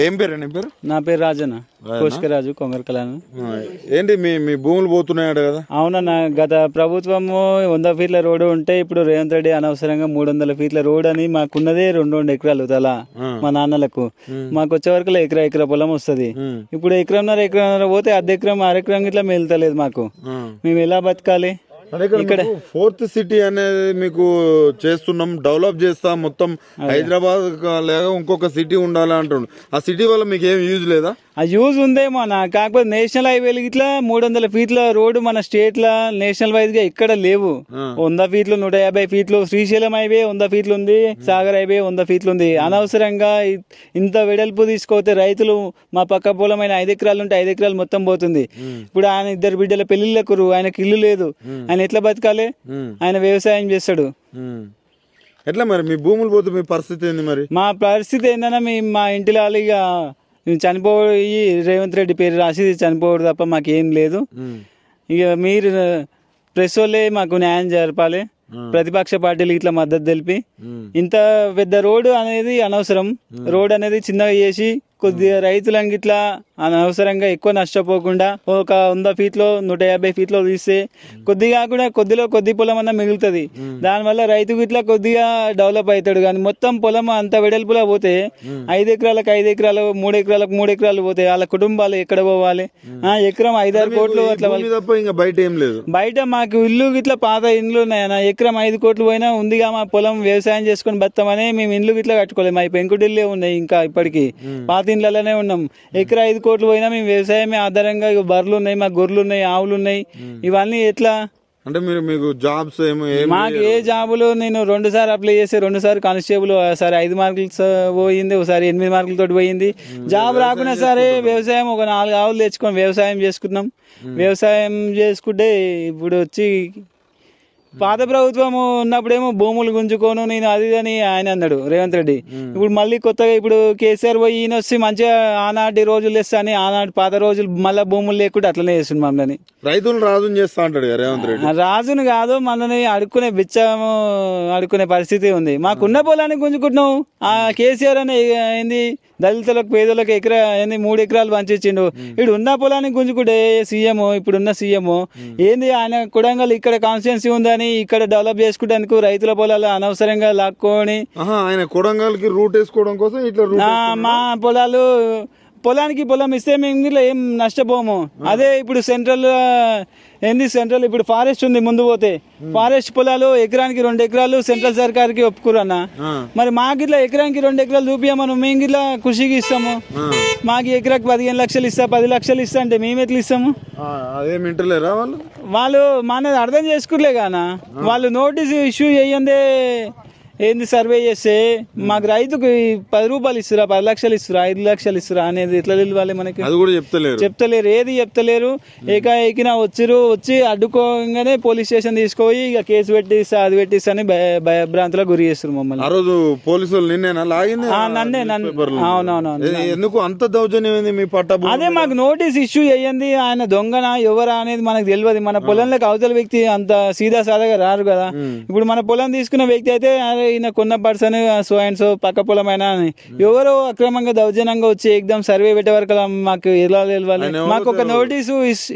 ఏం పేరు నీ పేరు? నా పేరు రాజన్న. కోశికరాజు కొంగరకలాను ఆ, ఏంటి మీ మీ భూములు పోతున్నాయట కదా? అవునన్న గత ప్రభుత్వము వంద ఫీట్ల రోడ్డు ఉంటే ఇప్పుడు రేవంత్ రెడ్డి అనవసరంగా మూడు వందల ఫీట్ల రోడ్ అని మాకున్నదే రెండు రెండు ఎకరాలు తలా మా నాన్నలకు. మాకు వచ్చే వరకు ఎకరా ఎకరా పొలం వస్తుంది. ఇప్పుడు ఎకరంన్నర ఎకరంన్నర పోతే అర్ధ ఎకరం అర ఎకరం ఇట్లా మిగులుతలేదు మాకు. మేము ఎలా బతకాలి? ఇక్కడ ఫోర్త్ సిటీ అనేది మీకు చేస్తున్నాం డెవలప్ చేస్తాం మొత్తం హైదరాబాద్ లేక ఇంకొక సిటీ ఉండాలి అంటుండు. ఆ సిటీ వల్ల మీకు ఏం యూజ్ లేదా? ఆ యూజ్ ఉందేమో అన్న. కాకపోతే నేషనల్ హైవేలు ఇట్లా మూడు వందల ఫీట్ల రోడ్డు మన స్టేట్ లా నేషనల్ వైజ్గా ఇక్కడ లేవు. వంద ఫీట్లు నూట యాభై ఫీట్లు శ్రీశైలం హైవే వంద ఫీట్లు ఉంది సాగర్ హైవే వంద ఫీట్లు ఉంది. అనవసరంగా ఇంత వెడల్పు తీసుకోతే రైతులు మా పక్క పొలమైన ఐదు ఎకరాలు ఉంటే ఐదు ఎకరాలు మొత్తం పోతుంది. ఇప్పుడు ఆయన ఇద్దరు బిడ్డల పెళ్ళిళ్ళకు ఆయనకి ఇల్లు లేదు. ఆయన ఎట్లా బతకాలి. ఆయన వ్యవసాయం చేస్తాడు. ఎట్లా మరి? మీ భూములు పోతే మీ పరిస్థితి ఏంది మరి? మా పరిస్థితి ఏంటన్నా మీ మా ఇంటిలో ఇక చనిపోయి రేవంత్ రెడ్డి పేరు రాసి చనిపోవడం తప్ప మాకేం లేదు. ఇక మీరు ప్రెస్ వాళ్ళే మాకు న్యాయం జరపాలి. ప్రతిపక్ష పార్టీలు ఇట్లా మద్దతు తెలిపి. ఇంత పెద్ద రోడ్డు అనేది అనవసరం. రోడ్ అనేది చిన్నగా చేసి కొద్దిగా రైతులంగి ఇట్లా అనవసరంగా ఎక్కువ నష్టపోకుండా ఒక వంద ఫీట్లో నూట యాభై ఫీట్లో తీస్తే కొద్దిగా కూడా కొద్దిలో కొద్ది పొలం అన్న మిగులుతుంది. దానివల్ల రైతుకు ఇట్లా కొద్దిగా డెవలప్ అవుతాడు కానీ మొత్తం పొలం అంత వెడల్పులా పోతే ఐదు ఎకరాలకు ఐదు ఎకరాలు మూడు ఎకరాలకు మూడు ఎకరాలు పోతే వాళ్ళ కుటుంబాలు ఎక్కడ పోవాలి? ఆ, ఎకరం ఐదారు కోట్లు అట్లా బయట ఏం లేదు. బయట మాకు ఇల్లు గిట్లా పాత ఇండ్లు ఉన్నాయన్న ఎకరం ఐదు కోట్లు పోయినా ఉందిగా మా పొలం వ్యవసాయం చేసుకొని బతామని మేము ఇండ్లు గిట్లా కట్టుకోలేదు. మా పెంకుటిల్లే ఉన్నాయి ఇంకా ఇప్పటికి. పాత ఇండ్లలోనే ఉన్నాం. ఎకరా ఐదు కోట్లు పోయినా మేము వ్యవసాయమే ఆధారంగా బర్రెలు ఉన్నాయి మా గొర్రెలు ఉన్నాయి ఆవులు ఉన్నాయి ఇవన్నీ ఎట్లా? అంటే మీరు మీకు జాబ్స్ మాకు ఏ జాబులు నేను రెండు సార్లు అప్లై చేసి రెండు సార్లు కానిస్టేబుల్ ఒకసారి ఐదు మార్కులు పోయింది ఒకసారి ఎనిమిది మార్కులతో పోయింది. జాబ్ రాకున్నా సరే వ్యవసాయం ఒక నాలుగు ఆవులు తెచ్చుకొని వ్యవసాయం చేసుకున్నాం. వ్యవసాయం చేసుకుంటే ఇప్పుడు వచ్చి పాత ప్రభుత్వం ఉన్నప్పుడేమో భూములు గుంజుకోను నేను అది అని ఆయన అన్నాడు రేవంత్ రెడ్డి. ఇప్పుడు మళ్ళీ కొత్తగా ఇప్పుడు కేసీఆర్ పోయి ఈయన వచ్చి మంచిగా ఆనాటి రోజులు తెస్తా అని ఆనాటి పాత రోజులు మళ్ళీ భూములు లేకుండా అట్లనే చేస్తుంది మమ్మల్ని. రైతులు రాజుని చేస్తా అంటాడు రేవంత్ రెడ్డి. రాజును కాదు మనని అడుక్కునే బిచ్చము అడుక్కునే పరిస్థితి ఉంది. మాకున్న పొలాన్ని గుంజుకుంటున్నాం ఆ కేసీఆర్ అనే ఏంది దళితులకు పేదలకు ఎకరా ఏంది మూడు ఎకరాలు పంచిచ్చిండు. ఇప్పుడు ఉన్న పొలాన్ని గుంజుకుంటే సీఎం ఇప్పుడున్న సీఎం ఏంది ఆయన కొడంగల్ ఇక్కడ కాన్స్టిట్యున్సీ ఉందని ఇక్కడ డెవలప్ చేసుకోవడానికి రైతుల పొలాలు అనవసరంగా లాక్కొని ఆయన కొడంగల్కి రూట్ వేసుకోవడం కోసం ఇట్లా మా పొలాలు పొలానికి పొలం ఇస్తే మేము ఇట్లా ఏం నష్టపోము. అదే ఇప్పుడు సెంట్రల్ ఏంది సెంట్రల్? ఇప్పుడు ఫారెస్ట్ ఉంది ముందు పోతే. ఫారెస్ట్ పొలాలు ఎకరానికి రెండు ఎకరాలు సెంట్రల్ సర్కార్కి ఒప్పుకురు అన్న. మరి మాకు ఇట్లా ఎకరానికి రెండు ఎకరాలు చూపియమను మేము ఇట్లా ఖుషికి ఇస్తాము. మాకు ఎకరాకి పదిహేను లక్షలు ఇస్తా పది లక్షలు ఇస్తా అంటే మేము ఎట్లా ఇస్తాము? ఆ, అదేం వింటలేరా వాళ్ళు? వాళ్ళు మనది అర్థం చేసుకులే కానా వాళ్ళు నోటీస్ ఇష్యూ చేయందే ఏంది సర్వే చేస్తే? మాకు రైతుకు పది రూపాయలు ఇస్తురా పది లక్షలు ఇస్తురా ఐదు లక్షలు ఇస్తురా అనేది ఎట్లా తెలియాలి మనకి? అది కూడా చెప్తలేరు. చెప్తలేరు. ఏది చెప్తలేరు? ఏకాఏకిన వచ్చిరు వచ్చి అడ్డుకోగానే పోలీస్ స్టేషన్ తీసుకుపోయి ఇక కేసు పెట్టిస్తా అది పెట్టిస్తా అని భయ భయభ్రాంతులకు గురి చేస్తారు మమ్మల్ని. ఆ రోజు పోలీసులు నిన్నేనా? లాగింది ఆ, నన్నే నన్ను. పేపర్లో. అవునవునవును. ఏ- ఎందుకు అంత దౌర్జన్యం ఏంది మీ పట్ట భూమి? అదే మాకు నోటీస్ ఇష్యూ చేయండి ఆయన దొంగనా ఎవరా అనేది మనకు తెలియదు. మన పొలంలోకి అవతల వ్యక్తి అంత సీదా సాదాగా రారు కదా. ఇప్పుడు మన పొలం తీసుకున్న వ్యక్తి అయితే అరే ఈయన కొన్న పర్సన్ సో అండ్ సో పక్క పొలం అయినా అని. ఎవరో అక్రమంగా దౌర్జన్యంగా వచ్చి ఎగ్జామ్ సర్వే పెట్టే వరకు మాకు ఎలా తెలియాలి మాకు ఒక నోటీసు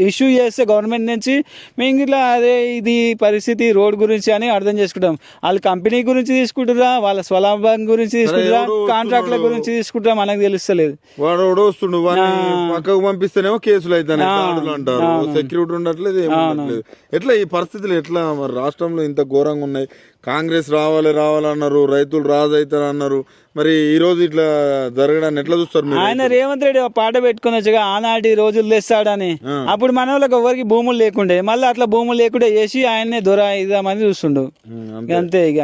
ఇష్యూ చేస్తే గవర్నమెంట్ నుంచి మేము ఇట్లా అదే ఇది పరిస్థితి రోడ్ గురించి అని అర్థం చేసుకుంటాం. వాళ్ళు కంపెనీ గురించి తీసుకుంటారా వాళ్ళ స్వలాభం గురించి తీసుకుంటారా కాంట్రాక్ట్ల గురించి తీసుకుంటారా మనకు తెలుస్తలేదు. వాడు వస్తుండు పక్కకు పంపిస్తేనేమో కేసులు అవుతాయి అంటారు. సెక్యూరిటీ ఉండట్లేదు ఉండట్లేదు. ఎట్లా ఈ పరిస్థితులు ఎట్లా మరి రాష్ట్రంలో ఇంత ఘోరంగా ఉన్నాయి? కాంగ్రెస్ రావాలి రావాలన్నారు రైతులు రాజు అవుతారు అన్నారు. మరి ఈ రోజు ఇట్లా జరగడాన్ని ఎట్లా చూస్తారు ఆయన రేవంత్ రెడ్డి పాట పెట్టుకుని వచ్చగా ఆనాటి రోజులు తెస్తాడని. అప్పుడు మన వాళ్ళకి ఎవరికి భూములు లేకుండే మళ్ళీ అట్లా భూములు లేకుండా చేసి ఆయన్నే దొర ఇదామని చూస్తుండు అంతే. ఇక.